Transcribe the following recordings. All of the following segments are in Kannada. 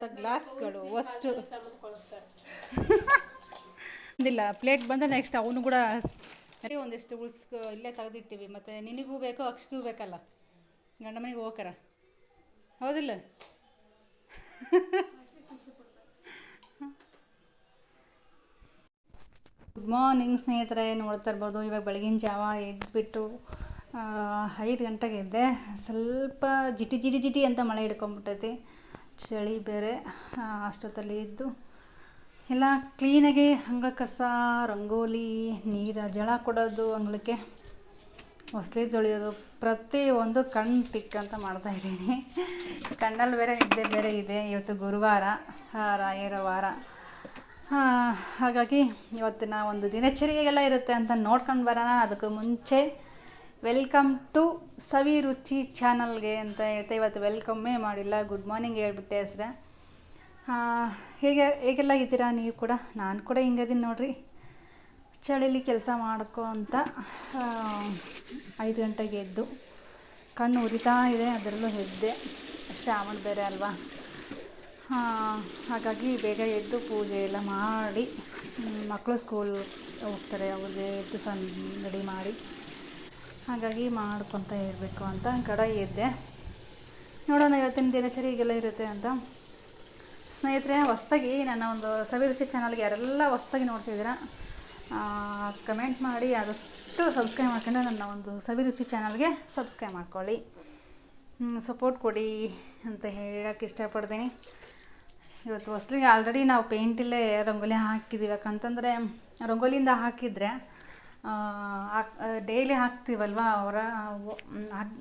ಗ್ಲಾಸ್ಗಳು ಅಷ್ಟು ಇಲ್ಲ ಪ್ಲೇಟ್ ಬಂದರೆ ನೆಕ್ಸ್ಟ್ ಅವನು ಕೂಡ ಒಂದಿಷ್ಟು ಉಳ್ಸ್ಕೊ ಇಲ್ಲೇ ತೆಗೆದಿಟ್ಟಿವಿ. ಮತ್ತು ನಿನಗೂ ಬೇಕು ಅಕ್ಷಿಗೂ ಬೇಕಲ್ಲ? ಗಂಡ ಮನೆಗೆ ಹೋಗಾರ ಹೌದಿಲ್ಲ? ಗುಡ್ ಮಾರ್ನಿಂಗ್ ಸ್ನೇಹಿತರೆ ನೋಡ್ತಾ ಇರ್ಬೋದು? ಇವಾಗ ಬೆಳಗಿನ ಜಾವ ಎದ್ದುಬಿಟ್ಟು ಐದು ಗಂಟೆಗೆ ಎದ್ದೆ. ಸ್ವಲ್ಪ ಜಿಟಿ ಜಿಟಿ ಜಿಟಿ ಅಂತ ಮಳೆ ಹಿಡ್ಕೊಂಬಿಟ್ಟೈತಿ ಚಳಿ ಬೇರೆ ಅಷ್ಟೊತ್ತಲ್ಲಿ ಎದ್ದು ಎಲ್ಲ ಕ್ಲೀನಾಗಿ ಅಂಗಳ ಕಸ, ರಂಗೋಲಿ, ನೀರು, ಜಳ ಕೊಡೋದು ಅಂಗಳಕ್ಕೆ. ಹೊಸ್ಲಿ ತೊಳೆಯೋದು, ಪ್ರತಿ ಒಂದು ಕಣ್ಣು ಟಿಕ್ ಅಂತ ಮಾಡ್ತಾಯಿದ್ದೀನಿ ಕಣ್ಣಲ್ಲಿ ಬೇರೆ ನಿದ್ದೆ ಬೇರೆ ಇದೆ, ಇವತ್ತು ಗುರುವಾರ ರಾಯರ ವಾರ. ಹಾಗಾಗಿ ಇವತ್ತಿನ ಒಂದು ದಿನಚರಿಯೆಲ್ಲ ಇರುತ್ತೆ ಅಂತ ನೋಡ್ಕೊಂಡು ಬರೋಣ. ಅದಕ್ಕೂ ಮುಂಚೆ ವೆಲ್ಕಮ್ ಟು ಸವಿ ರುಚಿ ಚಾನಲ್ಗೆ ಅಂತ ಹೇಳ್ತಾ ಇವತ್ತು ವೆಲ್ಕಮ್ಮೇ ಮಾಡಿಲ್ಲ. ಗುಡ್ ಮಾರ್ನಿಂಗ್ ಹೇಳ್ಬಿಟ್ಟೆ ಹೆಸ್ರೆ. ಹೇಗೆ, ಹೇಗೆಲ್ಲ ಇದ್ದೀರಾ ನೀವು ಕೂಡ? ನಾನು ಕೂಡ ಹಿಂಗದೀನಿ ನೋಡ್ರಿ. ಚಳಿಲಿ ಕೆಲಸ ಮಾಡ್ಕೊತ ಐದು ಗಂಟೆಗೆ ಎದ್ದು ಕಣ್ಣು ಉರಿತಾ ಇದೆ, ಅದರಲ್ಲೂ ಎದ್ದೆ. ಶ್ರಾವಣ ಬೇರೆ ಅಲ್ವಾ? ಹಾಗಾಗಿ ಬೇಗ ಎದ್ದು ಪೂಜೆ ಎಲ್ಲ ಮಾಡಿ ಮಕ್ಕಳು ಸ್ಕೂಲ್ ಹೋಗ್ತಾರೆ ಅವ್ರಿಗೆ ಟಿಫನ್ ರೆಡಿ ಮಾಡಿ. ಹಾಗಾಗಿ ಮಾಡ್ಕೊತ ಇರಬೇಕು ಅಂತ ಗಡ ಎದ್ದೆ ನೋಡೋಣ ಇವತ್ತಿನ ದಿನಚರಿ ಹೀಗೆಲ್ಲ ಇರುತ್ತೆ ಅಂತ. ಸ್ನೇಹಿತರೆ ಹೊಸ್ದಾಗಿ ನನ್ನ ಒಂದು ಸವಿರುಚಿ ಚಾನಲ್ಗೆ ಯಾರೆಲ್ಲ ಹೊಸ್ದಾಗಿ ನೋಡ್ತಿದ್ದೀರಾ ಕಮೆಂಟ್ ಮಾಡಿ, ಆದಷ್ಟು ಸಬ್ಸ್ಕ್ರೈಬ್ ಮಾಡ್ಕೊಂಡು ನನ್ನ ಒಂದು ಸವಿರುಚಿ ಚಾನಲ್ಗೆ ಸಬ್ಸ್ಕ್ರೈಬ್ ಮಾಡ್ಕೊಳ್ಳಿ. ಸಪೋರ್ಟ್ ಕೊಡಿ ಅಂತ ಹೇಳೋಕ್ಕೆ ಇಷ್ಟಪಡ್ತೀನಿ. ಇವತ್ತು ಹೊಸ್ಲಿಗೆ ಆಲ್ರೆಡಿ ನಾವು ಪೇಂಟಿಲ್ಲೇ ರಂಗೋಲಿ ಹಾಕಿದ್ದೀವಿ ಯಾಕಂತಂದರೆ ರಂಗೋಲಿಯಿಂದ ಹಾಕಿದರೆ ಡೈಲಿ ಹಾಕ್ತೀವಲ್ವ ಹೊರ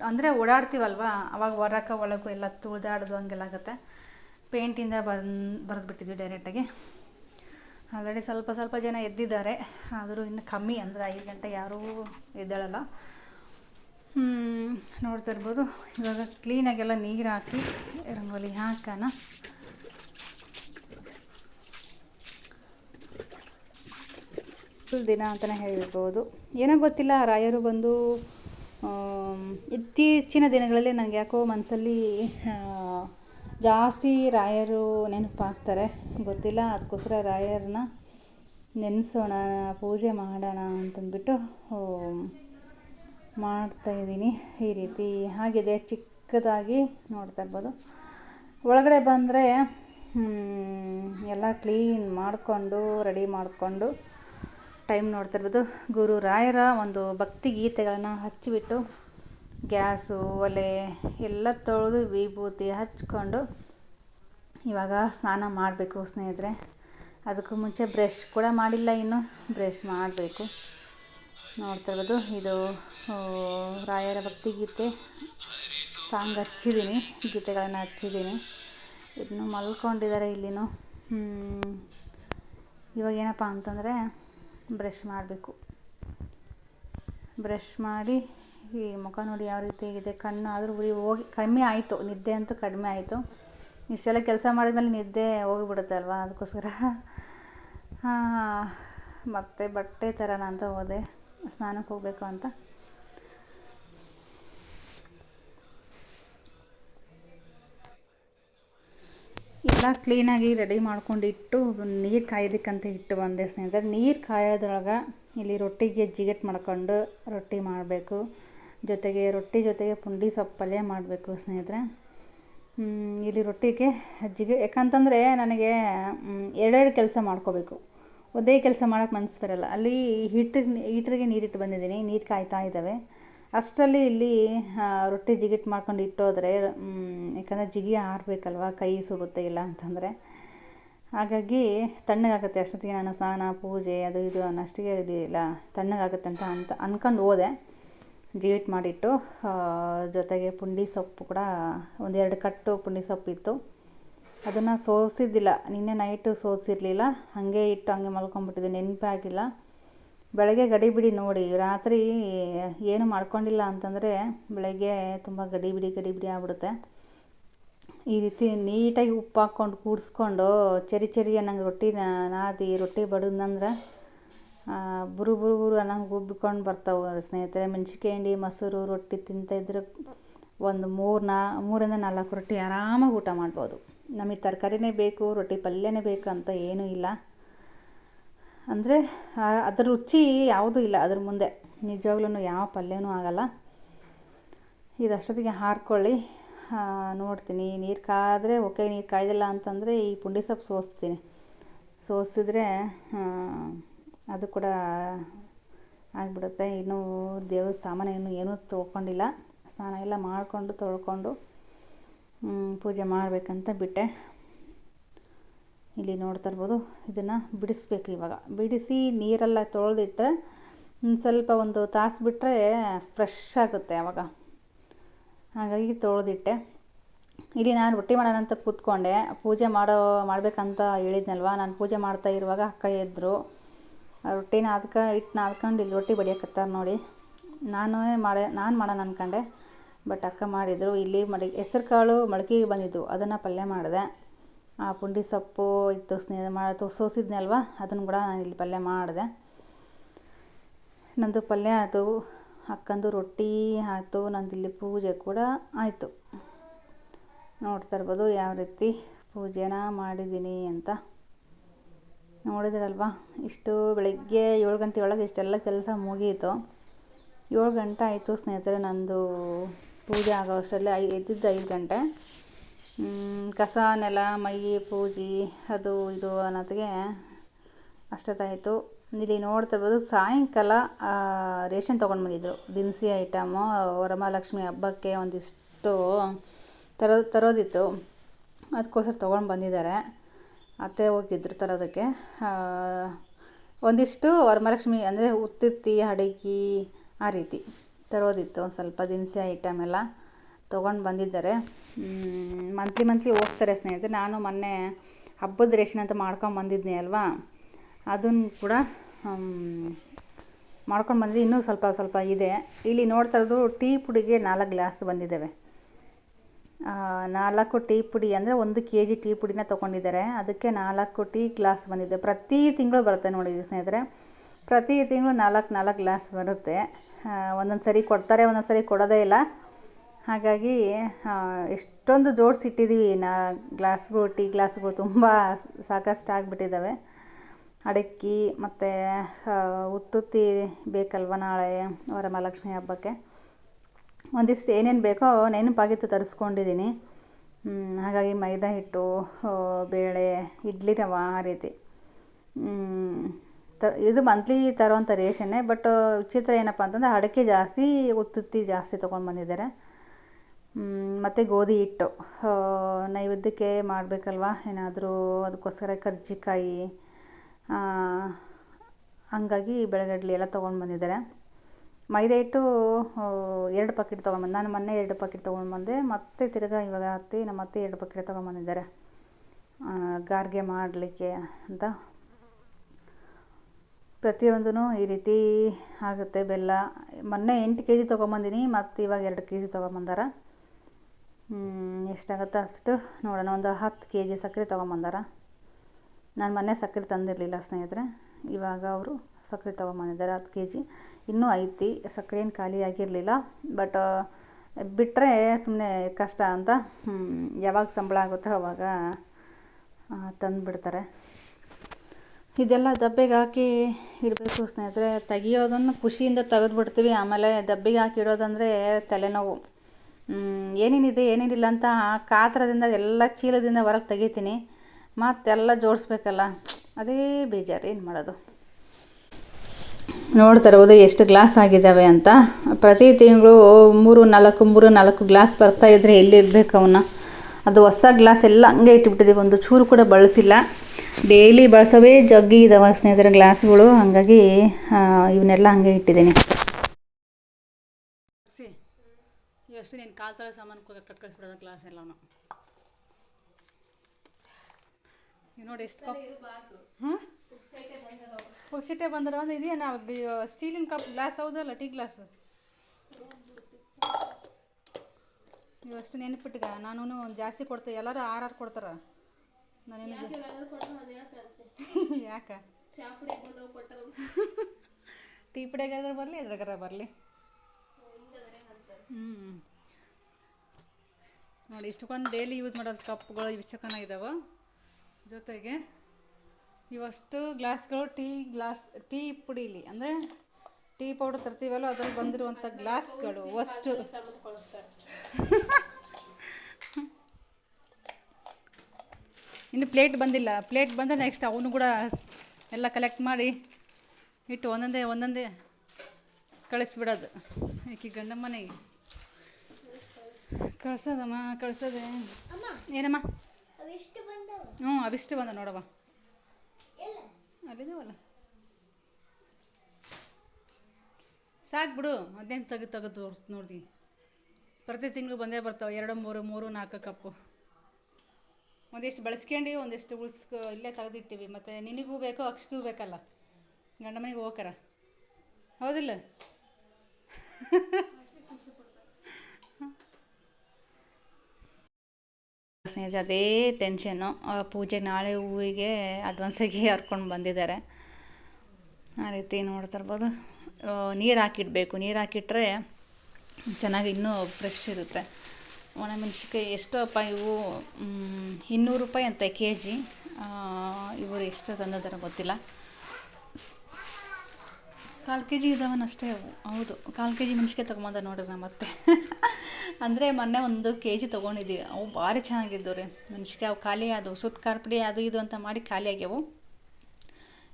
ಅಂದರೆ ಓಡಾಡ್ತೀವಲ್ವ? ಅವಾಗ ಹೊರಕ್ಕೆ ಒಳಗೂ ಎಲ್ಲ ತುಳಿದಾಡೋದು ಹಂಗೆಲ್ಲ ಆಗುತ್ತೆ. ಪೇಂಟಿಂದ ಬಂದು, ಬರೆದ್ಬಿಟ್ಟಿದ್ವಿ ಡೈರೆಕ್ಟಾಗಿ ಆಲ್ರೆಡಿ ಸ್ವಲ್ಪ ಸ್ವಲ್ಪ ಜನ ಎದ್ದಿದ್ದಾರೆ. ಆದರೂ ಇನ್ನು ಕಮ್ಮಿ ಅಂದರೆ ಐದು ಗಂಟೆ ಯಾರೂ ಎದ್ದೇಳಲ್ಲ. ನೋಡ್ತಾ ಇರ್ಬೋದು. ಇವಾಗ ಕ್ಲೀನಾಗೆಲ್ಲ ನೀರು ಹಾಕಿ, ರಂಗೋಲಿ ಹಾಕೋಣ. ಫುಲ್ ದಿನ ಅಂತಲೇ ಹೇಳ್ಬೋದು. ಏನೋ ಗೊತ್ತಿಲ್ಲ, ರಾಯರು ಬಂದು ಇತ್ತೀಚಿನ ದಿನಗಳಲ್ಲಿ ನನಗೆ ಯಾಕೋ ಮನಸ್ಸಲ್ಲಿ ಜಾಸ್ತಿ ರಾಯರು ನೆನಪಾಗ್ತಾರೆ. ಗೊತ್ತಿಲ್ಲ ಅದಕ್ಕೋಸ್ಕರ ರಾಯರನ್ನ ನೆನೆಸೋಣ, ಪೂಜೆ ಮಾಡೋಣ ಅಂತಂದ್ಬಿಟ್ಟು ಮಾಡ್ತಾಯಿದ್ದೀನಿ ಈ ರೀತಿ ಆಗಿದೆ, ಚಿಕ್ಕದಾಗಿ ನೋಡ್ತಾ ಇರ್ಬೋದು. ಒಳಗಡೆ ಬಂದರೆ ಎಲ್ಲ ಕ್ಲೀನ್ ಮಾಡಿಕೊಂಡು, ರೆಡಿ ಮಾಡಿಕೊಂಡು ಟೈಮ್ ನೋಡ್ತಿರ್ಬೋದು. ಗುರು ರಾಯರ ಒಂದು ಭಕ್ತಿ ಗೀತೆಗಳನ್ನ ಹಚ್ಚಿಬಿಟ್ಟು ಗ್ಯಾಸು, ಒಲೆ ಎಲ್ಲ ತೊಳೆದು ವಿಭೂತಿ ಹಚ್ಕೊಂಡು ಇವಾಗ ಸ್ನಾನ ಮಾಡಬೇಕು ಸ್ನೇಹಿತರೆ. ಅದಕ್ಕೂ ಮುಂಚೆ ಬ್ರಷ್ ಕೂಡ ಮಾಡಿಲ್ಲ ಇನ್ನು. ಬ್ರಷ್ ಮಾಡಬೇಕು. ನೋಡ್ತಾ ಇರ್ಬೋದು ಇದು ರಾಯರ ಭಕ್ತಿ ಗೀತೆ. ಸಾಂಗ್ ಹಚ್ಚಿದ್ದೀನಿ, ಗೀತೆಗಳನ್ನು ಹಚ್ಚಿದ್ದೀನಿ. ಇದನ್ನು ಮಲ್ಕೊಂಡಿದ್ದಾರೆ ಇಲ್ಲಿನೂ. ಇವಾಗ ಏನಪ್ಪ ಅಂತಂದರೆ ಬ್ರಷ್ ಮಾಡಬೇಕು. ಬ್ರಷ್ ಮಾಡಿ ಈ ಮುಖ ನೋಡಿ ಯಾವ ರೀತಿ ಇದೆ ಕಣ್ಣು ಆದರೂ ಉರಿ ಹೋಗಿ ಕಮ್ಮಿ ಆಯಿತು, ನಿದ್ದೆ ಅಂತೂ ಕಡಿಮೆ ಆಯಿತು. ಇಷ್ಟೆಲ್ಲ ಕೆಲಸ ಮಾಡಿದ್ಮೇಲೆ ನಿದ್ದೆ ಹೋಗಿಬಿಡುತ್ತೆ ಅಲ್ವಾ ಅದಕ್ಕೋಸ್ಕರ. ಮತ್ತೆ ಬಟ್ಟೆ ತರೋಣ ಅಂತ ಹೋದೆ, ಸ್ನಾನಕ್ಕೆ ಹೋಗಬೇಕು ಅಂತ. ಎಲ್ಲ ಕ್ಲೀನಾಗಿ ರೆಡಿ ಮಾಡ್ಕೊಂಡಿಟ್ಟು ನೀರು ಕಾಯೋದಕ್ಕಂತ ಇಟ್ಟು ಬಂದೆ ಸ್ನೇಹಿತರೆ. ನೀರು ಕಾಯೋದ್ರೊಳಗೆ ಇಲ್ಲಿ ರೊಟ್ಟಿಗೆ ಜಿಗಟ್ ಮಾಡ್ಕೊಂಡು ರೊಟ್ಟಿ ಮಾಡಬೇಕು. ಜೊತೆಗೆ ರೊಟ್ಟಿ ಜೊತೆಗೆ ಪುಂಡಿ ಸೊಪ್ಪು ಪಲ್ಯ ಮಾಡಬೇಕು ಸ್ನೇಹಿತರೆ. ಇಲ್ಲಿ ರೊಟ್ಟಿಗೆ ಜಿಗ, ಯಾಕಂತಂದರೆ ನನಗೆ ಎರಡೆರಡು ಕೆಲಸ ಮಾಡ್ಕೋಬೇಕು. ಒಂದೇ ಕೆಲಸ ಮಾಡೋಕ್ಕೆ ಮನಸ್ಸು ಬರಲ್ಲ. ಅಲ್ಲಿ ಹೀಟ್ರಿಗೆ ಹೀಟ್ರಿಗೆ ನೀರಿಟ್ಟು ಬಂದಿದ್ದೀನಿ. ನೀರು ಕಾಯ್ತಾ ಇದ್ದಾವೆ. ಅಷ್ಟರಲ್ಲಿ ಇಲ್ಲಿ ರೊಟ್ಟಿ ಜಿಗಿಟ್ ಮಾಡ್ಕೊಂಡು ಇಟ್ಟೋದ್ರೆ ಯಾಕಂದರೆ ಜಿಗಿ ಆರಬೇಕಲ್ವ, ಕೈ ಸುಡುತ್ತೆ ಇಲ್ಲ ಅಂತಂದರೆ. ಹಾಗಾಗಿ ತಣ್ಣಗಾಗುತ್ತೆ, ಅಷ್ಟೊತ್ತಿಗೆ ನಾನು ಸ್ನಾನ, ಪೂಜೆ, ಅದು ಇದು ಅನ್ನೋಷ್ಟಿಗೆ ಇದಿಲ್ಲ, ತಣ್ಣಗಾಗುತ್ತೆ ಅಂತ ಅಂತ ಅಂದ್ಕೊಂಡು ಹೋದೆ. ಜಿಗಿಟ್ ಮಾಡಿಟ್ಟು ಜೊತೆಗೆ ಪುಂಡಿ ಸೊಪ್ಪು ಕೂಡ, ಒಂದೆರಡು ಕಟ್ಟು ಪುಂಡಿ ಸೊಪ್ಪಿತ್ತು ಅದನ್ನು ಸೋಸಿದ್ದಿಲ್ಲ, ನಿನ್ನೆ ನೈಟು ಸೋಸಿರಲಿಲ್ಲ, ಹಾಗೆ ಇಟ್ಟು ಹಂಗೆ ಮಲ್ಕೊಂಡ್ಬಿಟ್ಟಿದ್ದೆ ನೆನಪೇ ಆಗಿಲ್ಲ ಬೆಳಗ್ಗೆ ಗಡಿ ಬಿಡಿ ನೋಡಿ, ರಾತ್ರಿ ಏನು ಮಾಡ್ಕೊಂಡಿಲ್ಲ ಅಂತಂದರೆ ಬೆಳಗ್ಗೆ ತುಂಬ ಗಡಿ ಬಿಡಿ ಗಡಿ ಬಿಡಿ ಆಗ್ಬಿಡುತ್ತೆ. ಈ ರೀತಿ ನೀಟಾಗಿ ಉಪ್ಪು ಹಾಕ್ಕೊಂಡು ಕೂಡಿಸ್ಕೊಂಡು ಚರಿ ಚರಿ ಅನ್ನಂಗೆ ರೊಟ್ಟಿ ನಾದಿ ರೊಟ್ಟಿ ಬಡಿದ್ನಂದ್ರೆ ಬುರು ಬುರು ಬುರು ಅನ್ನಂಗೆ ಉಬ್ಬಿಕೊಂಡು ಬರ್ತಾವೆ ಸ್ನೇಹಿತರೆ. ಮೆಣ್ಸಿನ್ಕಾಯಿ ಹಿಂಡಿ, ಮೊಸರು, ರೊಟ್ಟಿ ತಿಂತಾಯಿದ್ರೆ ಒಂದು ಮೂರು ನಾ ಮೂರಿಂದ ನಾಲ್ಕು ರೊಟ್ಟಿ ಆರಾಮಾಗಿ ಊಟ ಮಾಡ್ಬೋದು. ನಮಗೆ ತರಕಾರಿನೇ ಬೇಕು, ರೊಟ್ಟಿ ಪಲ್ಯನೇ ಬೇಕು ಅಂತ ಏನೂ ಇಲ್ಲ. ಅಂದರೆ ಅದ್ರ ರುಚಿ ಯಾವುದೂ ಇಲ್ಲ ಅದ್ರ ಮುಂದೆ. ನಿಜವಾಗ್ಲೂ ಯಾವ ಪಲ್ಯನೂ ಆಗಲ್ಲ. ಇದಷ್ಟೊತ್ತಿಗೆ ಹಾರ್ಕೊಳ್ಳಿ. ನೋಡ್ತೀನಿ. ನೀರು ಕಾದರೆ ಓಕೆ, ನೀರು ಕಾಯ್ದಿಲ್ಲ ಅಂತಂದರೆ ಈ ಪುಂಡಿ ಸೊಪ್ಪು ಸೋಸ್ತೀನಿ. ಸೋಸಿದ್ರೆ ಅದು ಕೂಡ ಆಗಿಬಿಡುತ್ತೆ. ಇನ್ನೂ ದೇವ್ರ ಸಾಮಾನು ಇನ್ನೂ ಏನೂ ತೊಗೊಂಡಿಲ್ಲ ಸ್ನಾನ ಎಲ್ಲ ಮಾಡಿಕೊಂಡು ತೊಳ್ಕೊಂಡು ಪೂಜೆ ಮಾಡಬೇಕಂತ ಬಿಟ್ಟೆ. ಇಲ್ಲಿ ನೋಡ್ತಾ ಇರ್ಬೋದು, ಇದನ್ನು ಬಿಡಿಸ್ಬೇಕು ಇವಾಗ. ಬಿಡಿಸಿ ನೀರೆಲ್ಲ ತೊಳೆದಿಟ್ಟರೆ ಸ್ವಲ್ಪ ಒಂದು ತಾಸು ಬಿಟ್ಟರೆ ಫ್ರೆಶ್ ಆಗುತ್ತೆ ಆವಾಗ ಹಾಗಾಗಿ ತೊಳೆದಿಟ್ಟೆ. ಇಲ್ಲಿ ನಾನು ರೊಟ್ಟಿ ಮಾಡೋಣ ಅಂತ ಕೂತ್ಕೊಂಡೆ. ಪೂಜೆ ಮಾಡೋ, ಮಾಡಬೇಕಂತ ಹೇಳಿದ್ನಲ್ವ? ನಾನು ಪೂಜೆ ಮಾಡ್ತಾ ಇರುವಾಗ ಅಕ್ಕ ಎದ್ದರು ರೊಟ್ಟಿನ ಅದಕ್ಕೆ ಹಿಟ್ಟು ನಾದ್ಕೊಂಡು ಇಲ್ಲಿ ರೊಟ್ಟಿ ಬಡಿಯಕತ್ತಾರೆ ನೋಡಿ. ನಾನು ಮಾಡ, ನಾನು ಮಾಡೋಣ ಅಂದ್ಕೊಂಡೆ ಬಟ್ ಅಕ್ಕ ಮಾಡಿದರು. ಇಲ್ಲಿ ಮಡಿ ಹೆಸ್ರು ಕಾಳು ಮೊಳಕೆ ಬಂದಿದ್ದು ಅದನ್ನು ಪಲ್ಯ ಮಾಡಿದೆ. ಆ ಪುಂಡಿ ಸೊಪ್ಪು ಇತ್ತು, ಸ್ನೇಹ ಮಾಡಿ ಸೋಸಿದ್ನಲ್ವ ಅದನ್ನು ಕೂಡ ನಾನು ಇಲ್ಲಿ ಪಲ್ಯ ಮಾಡಿದೆ. ನಂದು ಪಲ್ಯ ಆಯಿತು, ಅಕ್ಕಂದು ರೊಟ್ಟಿ ಆಯಿತು, ನಂದು ಇಲ್ಲಿ ಪೂಜೆ ಕೂಡ ಆಯಿತು. ನೋಡ್ತಾ ಇರ್ಬೋದು ಯಾವ ರೀತಿ ಪೂಜೆನ ಮಾಡಿದ್ದೀನಿ ಅಂತ. ನೋಡಿದ್ರಲ್ವಾ? ಇಷ್ಟು ಬೆಳಗ್ಗೆ ಏಳು ಗಂಟೆ ಒಳಗೆ ಇಷ್ಟೆಲ್ಲ ಕೆಲಸ ಮುಗೀತು. ಏಳು ಗಂಟೆ ಆಯಿತು ಸ್ನೇಹಿತರೆ, ನಂದು ಪೂಜೆ ಆಗೋ ಅಷ್ಟರಲ್ಲಿ ಐ, ಎದ್ದಿದ್ದು ಐದು ಗಂಟೆ. ಕಸ, ನೆಲ, ಮೈ, ಪೂಜೆ, ಅದು, ಇದು ಅನ್ನೋದಕ್ಕೆ ಅಷ್ಟೊತ್ತಾಯಿತು ಇಲ್ಲಿ ನೋಡ್ತಾ ಇರ್ಬೋದು, ಸಾಯಂಕಾಲ ರೇಷನ್ ತೊಗೊಂಡು ಬಂದಿದ್ದರು ದಿನಸಿ ಐಟಮು ವರಮಹಾಲಕ್ಷ್ಮಿ ಹಬ್ಬಕ್ಕೆ ಒಂದಿಷ್ಟು ತರೋ, ತರೋದಿತ್ತು. ಅದಕ್ಕೋಸ್ಕರ ತೊಗೊಂಡು ಬಂದಿದ್ದಾರೆ. ಅತ್ತೆ ಹೋಗಿದ್ರು ತರೋದಕ್ಕೆ. ಒಂದಿಷ್ಟು ವರಮಹಾಲಕ್ಷ್ಮಿ, ಅಂದರೆ ಉತ್ತುತ್ತಿ ಅಡಿಕೆ ಆ ರೀತಿ ತರೋದಿತ್ತು. ಒಂದು ಸ್ವಲ್ಪ ದಿನಸಿ ಐಟಮ್ ಎಲ್ಲ. ತೊಗೊಂಡು ಬಂದಿದ್ದಾರೆ. ಮಂತ್ಲಿ ಮಂತ್ಲಿ ಹೋಗ್ತಾರೆ ಸ್ನೇಹಿತರೆ. ನಾನು ಮೊನ್ನೆ ಹಬ್ಬದ ರೇಷನ್ ಅಂತ ಮಾಡ್ಕೊಂಡು ಬಂದಿದ್ದೆ ಅಲ್ವಾ? ಅದನ್ನು ಕೂಡ ಮಾಡ್ಕೊಂಡು ಬಂದಿದ್ದೆ. ಇನ್ನೂ ಸ್ವಲ್ಪ ಸ್ವಲ್ಪ ಇದೆ. ಇಲ್ಲಿ ನೋಡ್ತಾ ಇರೋದು ಟೀ ಪುಡಿಗೆ ನಾಲ್ಕು ಗ್ಲಾಸ್ ಬಂದಿದ್ದಾವೆ ನಾಲ್ಕು ಟೀ ಪುಡಿ ಅಂದರೆ ಒಂದು ಕೆ ಜಿ ಟೀ ಪುಡಿನ ತೊಗೊಂಡಿದ್ದಾರೆ. ಅದಕ್ಕೆ ನಾಲ್ಕು ಟೀ ಗ್ಲಾಸ್ ಬಂದಿದೆ. ಪ್ರತಿ ತಿಂಗಳು ಬರುತ್ತೆ ನೋಡಿ ಸ್ನೇಹಿತರೆ. ಪ್ರತಿ ತಿಂಗಳು ನಾಲ್ಕು ನಾಲ್ಕು ಗ್ಲಾಸ್ ಬರುತ್ತೆ. ಒಂದೊಂದು ಸರಿ ಕೊಡ್ತಾರೆ ಒಂದೊಂದು ಸರಿ ಕೊಡೋದೇ ಇಲ್ಲ. ಹಾಗಾಗಿ ಎಷ್ಟೊಂದು ಜೋಡಿಸಿಟ್ಟಿದ್ದೀವಿ ನಾ ಗ್ಲಾಸ್ಗಳು, ಟೀ ಗ್ಲಾಸ್ಗಳು ತುಂಬ ಸಾಕಷ್ಟು ಆಗಿಬಿಟ್ಟಿದ್ದಾವೆ ಅಡಕ್ಕಿ ಮತ್ತು ಉತ್ತುತ್ತಿ ಬೇಕಲ್ವ ನಾಳೆ ವರಮಹಾಲಕ್ಷ್ಮಿ ಹಬ್ಬಕ್ಕೆ? ಒಂದಿಷ್ಟು ಏನೇನು ಬೇಕೋ ನೆನಪಾಗಿತ್ತು ತರಿಸ್ಕೊಂಡಿದ್ದೀನಿ ಹಾಗಾಗಿ ಮೈದಾ ಹಿಟ್ಟು ಬೇಳೆ, ಇಡ್ಲಿ ರವೆ ಆ ರೀತಿ. ತ, ಇದು ಮಂತ್ಲಿ ತರುವಂಥ ರೇಷನ್ನೇ, ಬಟ್ ವಿಚಿತ್ರ ಏನಪ್ಪ ಅಂತಂದರೆ ಅಡಿಕೆ ಜಾಸ್ತಿ, ಉತ್ತುತ್ತಿ ಜಾಸ್ತಿ ತೊಗೊಂಡು ಬಂದಿದ್ದಾರೆ. ಮತ್ತು ಗೋಧಿ ಹಿಟ್ಟು. ನೈವೇದ್ಯಕ್ಕೆ ಮಾಡಬೇಕಲ್ವ? ಏನಾದರೂ ಅದಕ್ಕೋಸ್ಕರ ಕರ್ಜಿಕಾಯಿ ಹಂಗಾಗಿ ಬೆಳಗಡ್ಲೆ ಎಲ್ಲ ತೊಗೊಂಡು ಬಂದಿದ್ದಾರೆ. ಮೈದಾ ಹಿಟ್ಟು ಎರಡು ಪ್ಯಾಕೆಟ್ ತೊಗೊಂಡ್ಬಂದು ನಾನು ಮೊನ್ನೆ ಎರಡು ಪಾಕಿಟ್ ತೊಗೊಂಡು ಬಂದೆ. ಮತ್ತೆ ತಿರ್ಗಾ ಇವಾಗ ಅತ್ತೆ ನಮ್ಮ ಅತ್ತೆ ಎರಡು ಪಾಕಿಟ್ ತೊಗೊಂಬಂದಿದ್ದಾರೆ ಗಾರ್ಗೆ ಮಾಡಲಿಕ್ಕೆ ಅಂತ. ಪ್ರತಿಯೊಂದೂ ಈ ರೀತಿ ಆಗುತ್ತೆ ಬೆಲ್ಲ. ಮೊನ್ನೆ ಎಂಟು ಕೆ ಜಿ ತೊಗೊಂಬಂದಿನಿ ಮತ್ತು ಇವಾಗ ಎರಡು ಕೆ ಜಿ ತೊಗೊಂಬಂದಾರ ಎಷ್ಟಾಗುತ್ತೋ ಅಷ್ಟು. ನೋಡೋಣ, ಒಂದು ಹತ್ತು ಕೆ ಜಿ ಸಕ್ಕರೆ ತೊಗೊಂಬಂದಾರ. ನಾನು ಮೊನ್ನೆ ಸಕ್ಕರೆ ತಂದಿರಲಿಲ್ಲ ಸ್ನೇಹಿತರೆ. ಇವಾಗ ಅವರು ಸಕ್ಕರೆ ತೊಗೊಂಬಂದಿದ್ದಾರೆ, ಹತ್ತು ಕೆ ಜಿ ಇನ್ನೂ ಐತಿ. ಸಕ್ಕರೆ ಏನು ಖಾಲಿ ಆಗಿರಲಿಲ್ಲ. ಬಟ್ ಬಿಟ್ಟರೆ ಸುಮ್ಮನೆ ಕಷ್ಟ ಅಂತ ಯಾವಾಗ ಸಂಬಳ ಆಗುತ್ತೋ ಅವಾಗ ತಂದುಬಿಡ್ತಾರೆ. ಇದೆಲ್ಲ ದಬ್ಬೆಗೆ ಹಾಕಿ ಇಡಬೇಕು ಸ್ನೇಹಿತರೆ. ತೆಗಿಯೋದನ್ನು ಖುಷಿಯಿಂದ ತೆಗೆದ್ಬಿಡ್ತೀವಿ. ಆಮೇಲೆ ದಬ್ಬೆಗೆ ಹಾಕಿ ಇಡೋದಂದರೆ ತಲೆನೋವು. ಏನೇನಿದೆ, ಏನೇನಿಲ್ಲ ಅಂತ ಕಾತ್ರದಿಂದ ಎಲ್ಲ ಚೀಲದಿಂದ ಹೊರಗೆ ತೆಗಿತೀನಿ. ಮತ್ತೆಲ್ಲ ಜೋಡಿಸ್ಬೇಕಲ್ಲ. ಅದೇ ಬೇಜಾರು, ಏನು ಮಾಡೋದು? ನೋಡ್ತಾ ಇರ್ಬೋದು ಎಷ್ಟು ಗ್ಲಾಸ್ ಆಗಿದ್ದಾವೆ ಅಂತ. ಪ್ರತಿ ತಿಂಗಳು ಮೂರು, ನಾಲ್ಕು ಮೂರು, ನಾಲ್ಕು ಗ್ಲಾಸ್ ಬರ್ತಾ ಇದ್ದರೆ ಇರ್ಬೇಕು ಅವನ್ನ ಅದು ಹೊಸ ಗ್ಲಾಸ್ ಎಲ್ಲ ಹಂಗೆ ಇಟ್ಬಿಟ್ಟಿದ್ದೀವಿ ಒಂದು ಚೂರು ಕೂಡ ಬಳಸಿಲ್ಲ. ಡೈಲಿ ಬಳಸೋವೇ ಜಗ್ಗಿ ಇದ್ದಾವೆ ಸ್ನೇಹಿತರೆ ಗ್ಲಾಸ್ಗಳು. ಹಾಗಾಗಿ ಇವನ್ನೆಲ್ಲ ಹಂಗೆ ಇಟ್ಟಿದ್ದೀನಿ. ಎಷ್ಟು ನೀನು ಕಾಲು ತೊಳೆ ಸಾಮಾನು ಕಟ್ ಕಳಿಸ್ಬಿಡೋದು ಕ್ಲಾಸ್ ಎಲ್ಲನೂ ನೀವು ನೋಡಿ ಎಷ್ಟು ಕಪ್ ಹಾಂ? ಪುಕ್ಸಿಟ್ಟೆ ಬಂದ್ರೆ ಒಂದು ಇದೆಯಾ ನಾವು ಸ್ಟೀಲಿನ ಕಪ್ ಗ್ಲಾಸ್ ಹೌದಲ್ಲ ಟೀ ಗ್ಲಾಸ್ ನೀವು ಅಷ್ಟು ನೆನಪಿಟ್ಟಿಗ ನಾನು ಜಾಸ್ತಿ ಕೊಡ್ತೆ ಎಲ್ಲರೂ ಆರು ಆರು ಕೊಡ್ತಾರ. ನಾನೇನು ಯಾಕೆ ಟೀ ಪುಡಿಯಾಗಾದ್ರೆ ಬರಲಿ ಎದ್ರಾಗಾರ ಬರಲಿ. ಹ್ಞೂ ನೋಡಿ, ಇಷ್ಟಕ್ಕೊಂದು ಡೈಲಿ ಯೂಸ್ ಮಾಡೋದು ಕಪ್ಗಳು ಇಷ್ಟು ಚೆನ್ನಾಗಿದ್ದಾವೆ ಜೊತೆಗೆ ಇವಷ್ಟು ಗ್ಲಾಸ್ಗಳು ಟೀ ಗ್ಲಾಸ್ ಟೀ ಪುಡಿಲಿ, ಅಂದರೆ ಟೀ ಪೌಡರ್ ತರ್ತೀವಲ್ಲ, ಅದ್ರಲ್ಲಿ ಬಂದಿರುವಂಥ ಗ್ಲಾಸ್ಗಳು ಅಷ್ಟು ಇನ್ನು ಪ್ಲೇಟ್ ಬಂದಿಲ್ಲ. ಪ್ಲೇಟ್ ಬಂದರೆ ನೆಕ್ಸ್ಟ್ ಅವನು ಕೂಡ ಎಲ್ಲ ಕಲೆಕ್ಟ್ ಮಾಡಿ ಇಟ್ಟು ಒಂದೊಂದೇ ಒಂದೊಂದೇ ಕಳಿಸ್ಬಿಡೋದು. ಈಕೆ ಗಂಡ ಮನೆಗೆ. ಕಳ್ಸೋದಮ್ಮ ಕಳ್ಸೋದೆ. ಅಮ್ಮ. ಏನಮ್ಮ? ಹ್ಞೂ ಅವಿಷ್ಟು ಬಂದ ನೋಡವ್ವ. ಎಲ್ಲ. ಅಲ್ಲಿದಾವಲ್ಲ. ಸಾಕು ಬಿಡು ಅದೇನು ತೆಗೆದು ತೆಗೆದು ತೋರಿಸ್ ನೋಡಿ ಪ್ರತಿ ತಿಂಗಳು ಬಂದೇ ಬರ್ತಾವೆ ಎರಡು ಮೂರು ಮೂರು ನಾಲ್ಕು ಕಪ್ಪು. ಒಂದಿಷ್ಟು ಬಳಸ್ಕೊಂಡು ಒಂದಿಷ್ಟು ಉಳಿಸ್ಕೊ ಇಲ್ಲೇ ತೆಗೆದಿಟ್ಟಿವಿ. ಮತ್ತು ನಿನಗೂ ಬೇಕು ಅಕ್ಷಗೂ ಬೇಕಲ್ಲ. ಗಂಡ ಮನೆಗೆ ಹೋಗಾರ ಹೌದಿಲ್ಲ? ಸ್ನೇಹಿತರೆ ಅದೇ ಟೆನ್ಷನ್ನು ಪೂಜೆ ನಾಳೆ ಹೂವಿಗೆ ಅಡ್ವಾನ್ಸಾಗಿ ಹರ್ಕೊಂಡು ಬಂದಿದ್ದಾರೆ. ಆ ರೀತಿ ನೋಡ್ತಾ ಇರ್ಬೋದು. ನೀರು ಹಾಕಿಡಬೇಕು. ನೀರು ಹಾಕಿಟ್ರೆ ಚೆನ್ನಾಗಿ ಇನ್ನೂ ಫ್ರೆಶ್ ಇರುತ್ತೆ. ಒಣಮೆಣ್ಸಿನ್ಕಾಯಿ ಎಷ್ಟಪ್ಪ ಇವು ಮ್, ಇನ್ನೂರು ರೂಪಾಯಿ ಅಂತೆ ಕೆ ಜಿ ಇವರು ಎಷ್ಟು ತಂದಿದ್ದಾರೆ ಗೊತ್ತಿಲ್ಲ. ಕಾಲು ಕೆ ಜಿ ಇದ್ದಾವನ್ ಅಷ್ಟೇ ಹೌದು. ಕಾಲು ಕೆ ಜಿ ಮೆಣ್ಸಿನ್ಕಾಯಿ ತೊಗೊಂಬಂದ ನೋಡಿರಿ ನಮ್ಮ ಮತ್ತೆ. ಅಂದರೆ ಮೊನ್ನೆ ಒಂದು ಕೆ ಜಿ ತೊಗೊಂಡಿದ್ದೀವಿ. ಅವು ಭಾರಿ ಚೆನ್ನಾಗಿದ್ದವು ರೀ. ಮನುಷ್ಯಕ್ಕೆ ಅವು ಖಾಲಿ ಅದು ಸುಟ್ಟು ಖಾರ ಪುಡಿ ಅದು ಇದು ಅಂತ ಮಾಡಿ ಖಾಲಿ ಆಗ್ಯವು.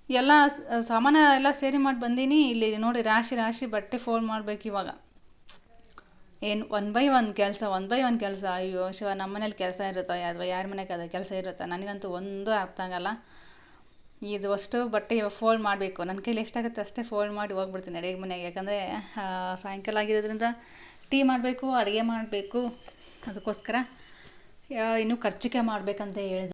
ಎಲ್ಲ ಸಾಮಾನ ಸಾಮಾನು ಎಲ್ಲ ಸೇರಿ ಮಾಡಿ ಬಂದೀನಿ. ಇಲ್ಲಿ ನೋಡಿ ರಾಶಿ ರಾಶಿ ಬಟ್ಟೆ ಫೋಲ್ಡ್ ಮಾಡ್ಬೇಕು ಇವಾಗ. ಏನು ಒನ್ ಬೈ ಒನ್ ಕೆಲಸ ಒನ್ ಬೈ ಒನ್ ಕೆಲಸ. ಅಯ್ಯೋ ಶಿವ, ನಮ್ಮ ಮನೇಲಿ ಕೆಲಸ ಇರುತ್ತೋ ಅಥವಾ ಯಾರ ಮನೆಗೆ ಅದು ಕೆಲಸ ಇರುತ್ತೋ? ನನಗಂತೂ ಒಂದು ಅರ್ಥ ಆಗಲ್ಲ. ಇದು ಅಷ್ಟು ಬಟ್ಟೆ ಫೋಲ್ಡ್ ಮಾಡಬೇಕು. ನನ್ನ ಕೈಲಿ ಎಷ್ಟಾಗುತ್ತೆ ಅಷ್ಟೇ ಫೋಲ್ಡ್ ಮಾಡಿ ಹೋಗ್ಬಿಡ್ತೀನಿ ಅಡುಗೆ ಮನೆಗೆ. ಯಾಕಂದರೆ ಸಾಯಂಕಾಲ ಆಗಿರೋದ್ರಿಂದ ಟೀ ಮಾಡಬೇಕು ಅಡುಗೆ ಮಾಡಬೇಕು. ಅದಕ್ಕೋಸ್ಕರ ಇನ್ನೂ ಖರ್ಚಿಗೆ ಮಾಡಬೇಕಂತ ಹೇಳಿದೆ